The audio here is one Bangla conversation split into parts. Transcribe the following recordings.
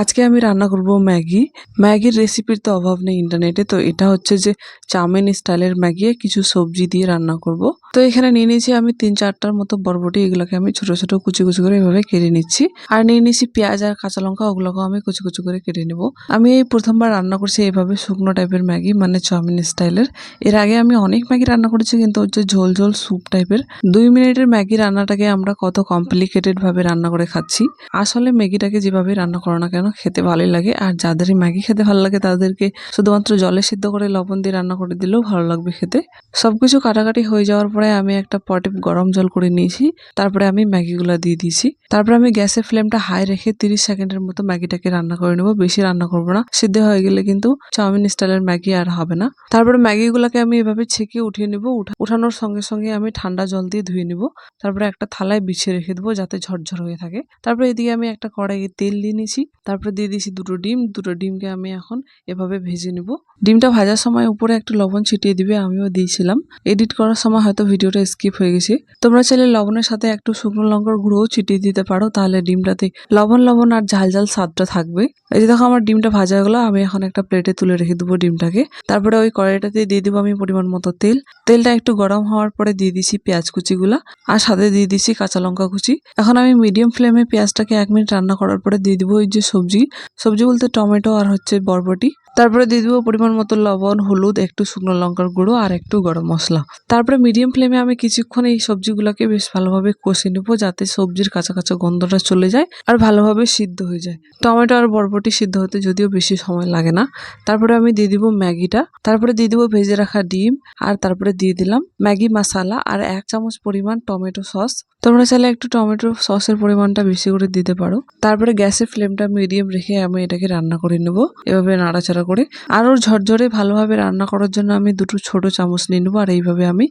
আজকে আমি রান্না করব ম্যাগি। ম্যাগির রেসিপির তো অভাব নেই ইন্টারনেটে তো এটা হচ্ছে যে চাউমিন স্টাইলের ম্যাগি কিছু সবজি দিয়ে রান্না করব। তো এখানে নিয়ে নিয়েছি আমি তিন চারটার মতো বরবটি, এগুলোকে আমি ছোট ছোট কুচি কুচি করে এভাবে কেটে নিচ্ছি। আর নিয়ে নিয়েছি পেঁয়াজ আর কাঁচা লঙ্কা, ওগুলোকেও আমি কুচি কুচি করে কেটে নেব। আমি এই প্রথমবার রান্না করছি এভাবে শুকনো টাইপের ম্যাগি মানে চাউমিন স্টাইলের। এর আগে আমি অনেক ম্যাগি রান্না করেছি, কিন্তু হচ্ছে ঝোল ঝোল স্যুপ টাইপের দুই মিনিটের ম্যাগি রান্নাটাকে আমরা কত কমপ্লিকেটেড ভাবে রান্না করে খাচ্ছি। আসলে ম্যাগিটাকে যেভাবে রান্না করো না কেন খেতে ভালোই লাগে। আর যাদের ম্যাগি খেতে ভালো লাগে, তাদেরকে শুধুমাত্র জলে সিদ্ধ করে লবণ দিয়ে রান্না করে দিলেও ভালো লাগবে খেতে। সবকিছু কাটাকাটি হয়ে যাওয়ার পরে আমি একটা পটে গরম জল করে নিয়েছি। তারপরে আমি ম্যাগিগুলো দিয়ে দিয়েছি। তারপরে আমি গ্যাসের ফ্লেমটা হাই রেখে তিরিশ সেকেন্ডের মতো ম্যাগিটাকে রান্না করে নেব। বেশি রান্না করব না। সিদ্ধ হয়ে গেলে কিন্তু চাউমিন স্টাইলের ম্যাগি আর হবে না। তারপরে ম্যাগিগুলোকে আমি এভাবে ছেঁকে উঠিয়ে নেব। উঠানোর সঙ্গে সঙ্গে আমি ঠান্ডা জল দিয়ে ধুয়ে নেব। তারপরে একটা থালায় বিছিয়ে রেখে দেবো যাতে ঝরঝর হয়ে থাকে। তারপরে এদিকে আমি একটা কড়াইয়ে তেল দিয়ে নিয়েছি। তারপরে দিয়ে দিয়েছি দুটো ডিম। দুটো ডিমকে আমি এখন এভাবে ভেজে নেব। ডিমটা ভাজার সময় উপরে একটু লবণ ছিটিয়ে দিবে, আমিও দিয়েছিলাম। এডিট করার সময় হয়তো ভিডিওটা স্কিপ হয়ে গেছে। তোমরা চাইলে লবণের সাথে একটু শুকনো লঙ্কার গুঁড়োও ছিটিয়ে দিতে পারো, তাহলে ডিমটাতে লবণ লবণ আর ঝাল ঝাল স্বাদটা থাকবে। এই যে দেখো আমার ডিমটা ভাজা গেলো আমি এখন একটা প্লেটে তুলে রেখে দেবো ডিমটাকে। তারপরে ওই কড়াইটাতে দিয়ে দেবো আমি পরিমাণ মতো তেল। তেলটা একটু গরম হওয়ার পরে দিয়ে দিছি পেঁয়াজ কুচিগুলা, আর সাথে দিয়ে দিছি কাঁচা লঙ্কা কুচি। এখন আমি মিডিয়াম ফ্লেমে পেঁয়াজটাকে এক মিনিট রান্না করার পরে দিয়ে দিব ওই যে সবজি সবজি। সবজি বলতে টমেটো আর হচ্ছে বরবটি। তারপরে দিয়ে দিব পরিমাণ মতো লবণ, হলুদ, একটু শুকনো লঙ্কার গুঁড়ো আর একটু গরম মশলা। তারপরে মিডিয়াম ফ্লেমে আমি কিছুক্ষণ এই সবজিগুলোকে বেশ ভালোভাবে কষে নেব যাতে সবজির কাঁচা কাঁচা গন্ধটা চলে যায় আর ভালোভাবে সিদ্ধ হয়ে যায়। টমেটো আর বরবটি সিদ্ধ হতে যদিও বেশি সময় লাগে না। তারপরে আমি দিয়ে দিব ম্যাগিটা। তারপরে দিয়ে দিব ভেজে রাখা ডিম আর তারপরে দিয়ে দিলাম ম্যাগি মশলা আর এক চামচ পরিমাণ টমেটো সস। তোমরা চাইলে একটু টমেটো সসের পরিমাণটা বেশি করে দিতে পারো। তারপরে গ্যাসের ফ্লেমটা মিডিয়াম রেখে আমি এটাকে রান্না করে নেব। এভাবে নাড়াচাড়া করে। আরও ঝরঝরে ভালোভাবে রান্না করার জন্য আমি দুটো ছোট চামচ নিয়ে নেব। আর এইভাবে আমি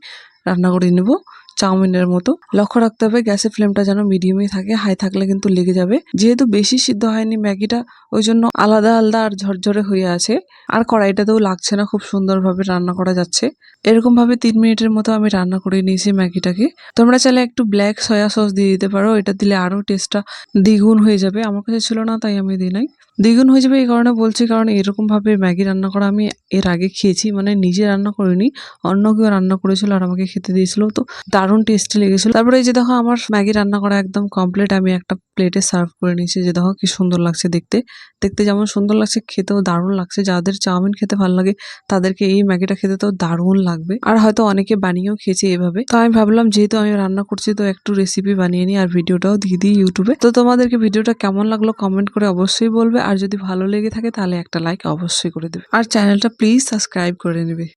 রান্না করে নেব। চাউমিনের মতো। লক্ষ্য রাখতে হবে গ্যাসের ফ্লেমটা যেন মিডিয়ামে থাকে, হাই থাকলে কিন্তু লেগে যাবে। যেহেতু বেশি সিদ্ধ হয়নি ম্যাগিটা, ওই জন্য আলাদা আলাদা আর ঝরঝরে হয়ে আছে। আর কড়াইটাতেও লাগছে না, খুব সুন্দরভাবে রান্না করা যাচ্ছে। এরকম ভাবে তিন মিনিটের মতো আমি রান্না করে নিয়েছি ম্যাগিটাকে। তোমরা চাইলে একটু ব্ল্যাক সয়া সস দিয়ে দিতে পারো, এটা দিলে আরও টেস্টটা দ্বিগুণ হয়ে যাবে। আমার কাছে ছিল না, তাই আমি দিই নাই। দ্বিগুণ হয়ে যাবে এই কারণে বলছি, কারণ এরকমভাবে ম্যাগি রান্না করা আমি এর আগে খেয়েছি মানে নিজে রান্না করিনি, অন্য কেউ রান্না করেছিল আর আমাকে খেতে দিয়েছিল, তো দারুণ টেস্টি লেগেছিল। তারপরে এই যে দেখো, আমার ম্যাগি রান্না করা একদম কমপ্লিট আমি একটা প্লেটে সার্ভ করে নিয়েছি যে দেখো কি সুন্দর লাগছে দেখতে। দেখতে যেমন সুন্দর লাগছে, খেতেও দারুণ লাগছে। যাদের চাউমিন খেতে ভালো লাগে, তাদেরকে এই ম্যাগিটা খেতে তো দারুণ লাগবে। আর হয়তো অনেকে বানিয়েও খেয়েছে এভাবে। তো আমি ভাবলাম, যেহেতু আমি রান্না করছি, তো একটু রেসিপি বানিয়ে নিই আর ভিডিওটাও দিয়ে দিই ইউটিউবে তো তোমাদেরকে ভিডিওটা কেমন লাগল কমেন্ট করে অবশ্যই বলবে। আর যদি ভালো লেগে থাকে, তাহলে একটা লাইক অবশ্যই করে দেবে। আর চ্যানেলটা প্লিজ সাবস্ক্রাইব করে নেবে।